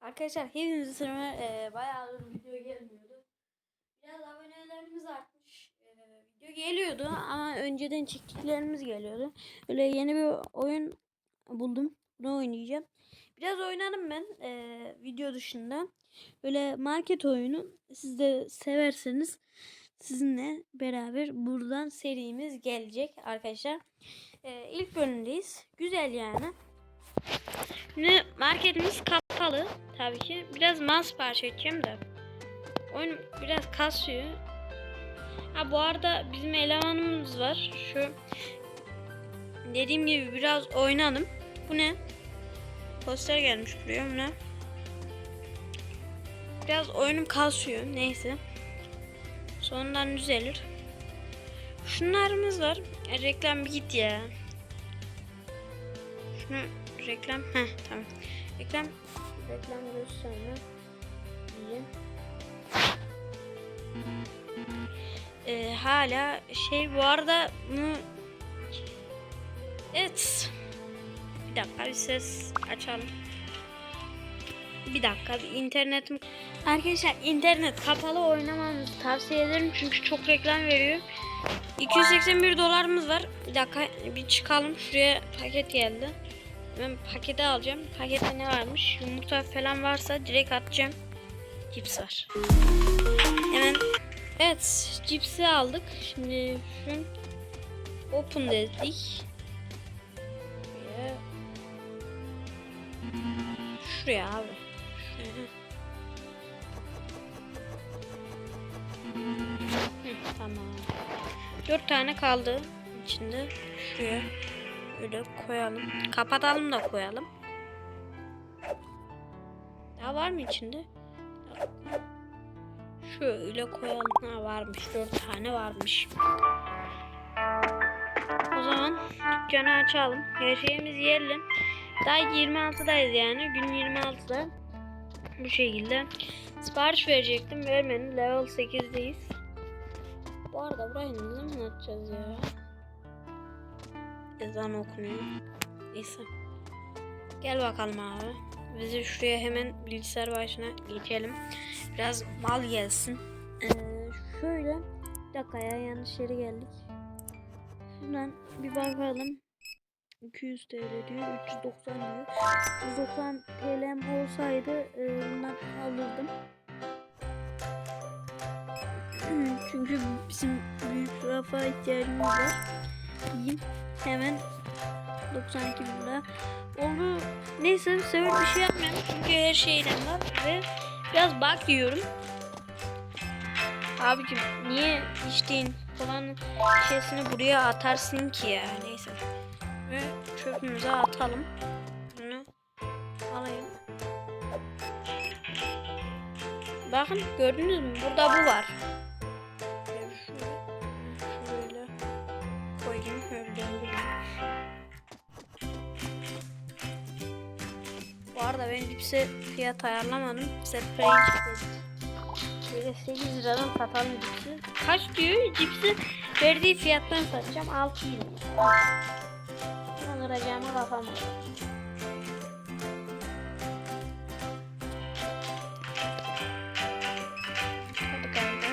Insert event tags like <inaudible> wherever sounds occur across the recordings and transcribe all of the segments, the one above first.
Arkadaşlar hepinize selam. Ee, bayağıdır video gelmiyordu. Biraz abonelerimiz artmış. Ee, video geliyordu ama önceden çektiklerimiz geliyordu. Öyle yeni bir oyun buldum. Bunu oynayacağım. Biraz oynadım ben ee, video dışında. Böyle market oyunu. Siz de severseniz sizinle beraber buradan serimiz gelecek arkadaşlar. Ee, ilk bölümdeyiz. Güzel yani. Şimdi marketimiz kapalı tabii ki. Biraz mal sipariş edeceğim de. Oyun biraz kasıyor. Ha bu arada bizim elemanımız var. Şu dediğim gibi biraz oynanım. Bu ne? Poster gelmiş buraya. Bu ne? Biraz oyunum kasıyor. Neyse. Sonundan düzelir. Şunlarımız var. E, reklam bir git ya. Şunu reklam. Heh tamam. Reklam reklam gösterme. İyi. Ee, hala şey bu arada Evet. Bir dakika bir ses açalım. Bir dakika bir internetim Arkadaşlar internet kapalı oynamamızı tavsiye ederim çünkü çok reklam veriyor. 281 dolarımız var. Bir dakika bir çıkalım. Şuraya paket geldi. Ben paketi alacağım. Pakette ne varmış? Yumurta falan varsa direkt atacağım. Cips var. Hemen Evet, cipsi aldık. Şimdi şu open dedik. Şuraya. Şuraya abi. Şuraya. Hı, tamam. Dört tane kaldı içinde. Şuraya öyle koyalım. Kapatalım da koyalım. Daha var mı içinde? Şöyle koyalım. Ha varmış. Dört tane varmış. O zaman dükkanı açalım. Her şeyimiz yerli. Daha 26'dayız yani. Gün 26'da. Bu şekilde. Sipariş verecektim. Vermedim. Level 8'deyiz. Bu arada burayı ne zaman açacağız ya? Ezan okunuyor. Neyse. Gel bakalım abi. Bizi şuraya hemen bilgisayar başına geçelim. Biraz mal gelsin. Ee, şöyle. Bir dakika ya yanlış yere geldik. Şuradan bir bakalım. 200 TL diyor. 390 diyor. 190 TL'm olsaydı e, bundan alırdım. <clears throat> Çünkü bizim büyük rafa ihtiyacımız var. Diyeyim. Hemen 92 lira oldu. Neyse sever bir şey yapmayalım çünkü her şeyden var ve biraz bak yiyorum. Abicim niye içtiğin falan şeysini buraya atarsın ki ya neyse. Ve çöpümüze atalım. Bunu alayım. Bakın gördünüz mü? Burada bu var. Ben cipse fiyat ayarlamadım. Sprey dedik. Böyle 8 liradan satalım cipsi. Kaç diyor? Cipsi verdiği fiyattan satacağım. 6 lira. Bunu kıracağımı kafam alır. Hadi kanka.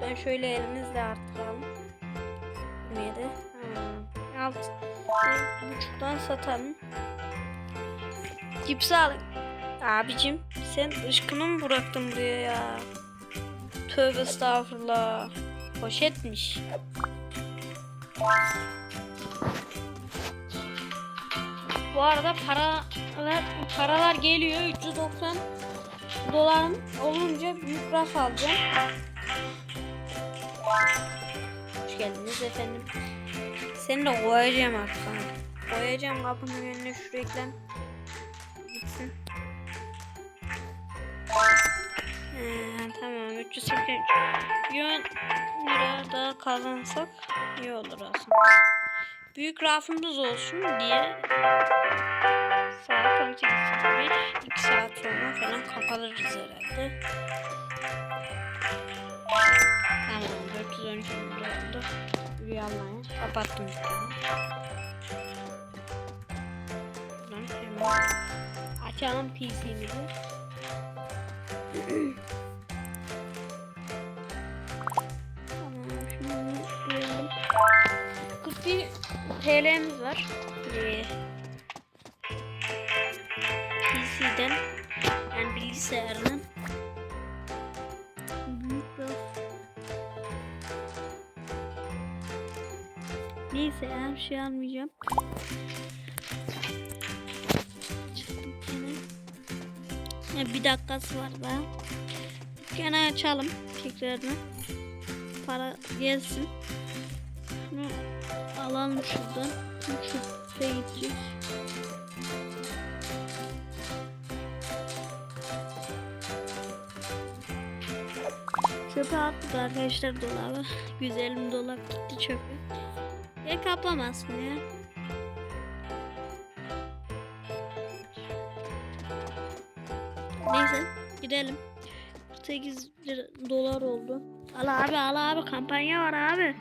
Ben şöyle elimizle arttıralım. 27. Hmm. Alt buçuktan satalım. Cipsi al. Abicim sen ışkını mı bıraktın buraya ya? Tövbe estağfurullah. Poşetmiş. Bu arada paralar paralar geliyor 390 dolar olunca büyük raf alacağım. Hoş geldiniz efendim. Seni de koyacağım artık. Koyacağım kapının önüne şu reklam gitsin. Ee, tamam 383 milyon lira daha kazansak iyi olur aslında. Büyük rafımız olsun diye saat 18.05 2 saat sonra falan kapatırız herhalde. Tamam 412 lira oldu. Rüyamaya kapattım dükkanı. Dükkanın PC'mizi. tamam şunu koyalım. 41 TL'miz var. Ee, PC'den yani bilgisayardan Neyse bir şey almayacağım. Bir dakikası var daha. Dükkanı açalım tekrardan. Para gelsin. Şunu alalım şuradan. Çöpe gidecek. Çöpe attık arkadaşlar dolabı. <laughs> Güzelim dolap gitti çöpe. Ya kaplamasın ya. Neyse gidelim. 8 lira, dolar oldu. Al abi al abi kampanya var abi.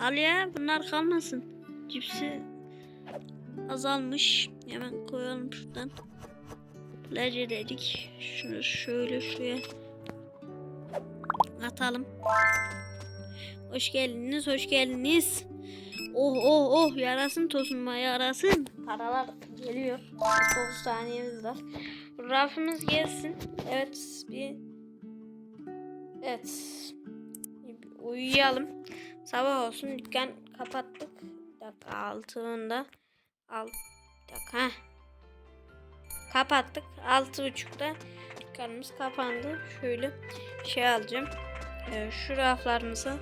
Al ya bunlar kalmasın. Cipsi azalmış. Hemen koyalım şuradan. Plajı dedik. Şunu şöyle şuraya atalım. Hoş geldiniz, hoş geldiniz. Oh oh oh yarasın tosunma yarasın. Paralar geliyor. 9 saniyemiz var. Rafımız gelsin. Evet bir Evet. Uyuyalım. Sabah olsun dükkan kapattık. Bir dakika altında. Alt bir dakika. heh. Kapattık. Altı buçukta dükkanımız kapandı. Şöyle şey alacağım. Ee, şu raflarımızı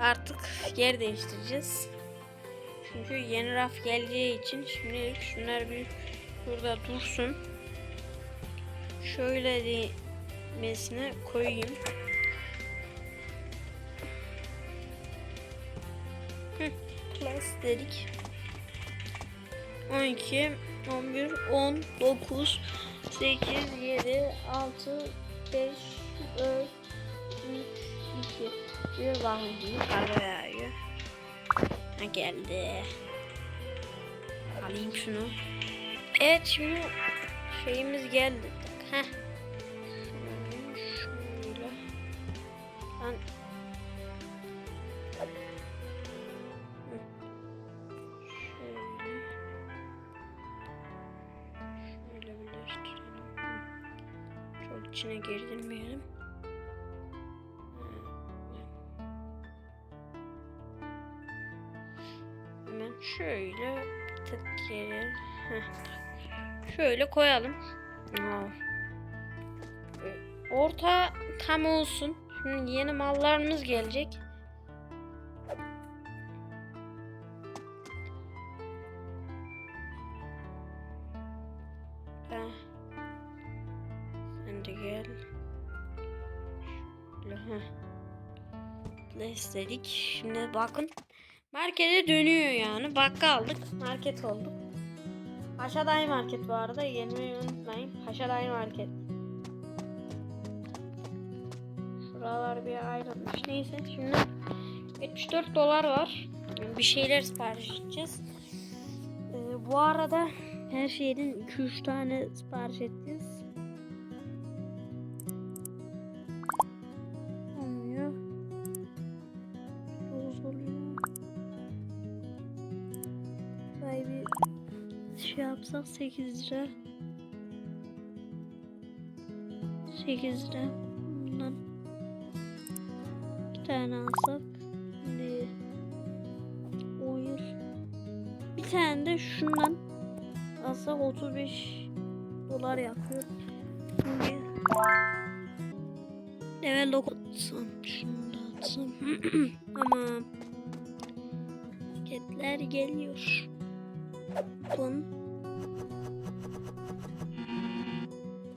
artık yer değiştireceğiz. Çünkü yeni raf geleceği için şimdilik şunlar bir burada dursun. Şöyle demesine koyayım. Class dedik. 12, 11, 10, 9, 8, 7, 6, 5, 4, 3, 2, bir bakın karga yağıyor. Geldi. Alayım şunu. Evet şimdi şeyimiz geldi. Heh. Şöyle. Ben. Şöyle. Birleştirelim. Çok içine girdirmeyelim. Şöyle tık. Heh. Şöyle koyalım. Ee, Orta tam olsun. Şimdi yeni mallarımız gelecek. Sen de gel. Ne istedik? Şimdi bakın. Markete dönüyor yani. Bakkaldık. Market olduk. Paşaday Market bu arada. Gelmeyi unutmayın. Paşaday Market. Şuralar bir ayrılmış. Neyse şimdi 74 dolar var. Bir şeyler sipariş edeceğiz. Ee, bu arada her şeyden 2-3 tane sipariş edeceğiz. Şey yapsak 8 lira. 8 lira. Bundan iki tane alsak. Şimdi oil. Bir tane de şundan alsak 35 dolar yapıyor. Şimdi level 9 atsam. Şunu da atsam. <clears throat> Tamam. Paketler geliyor. Bun.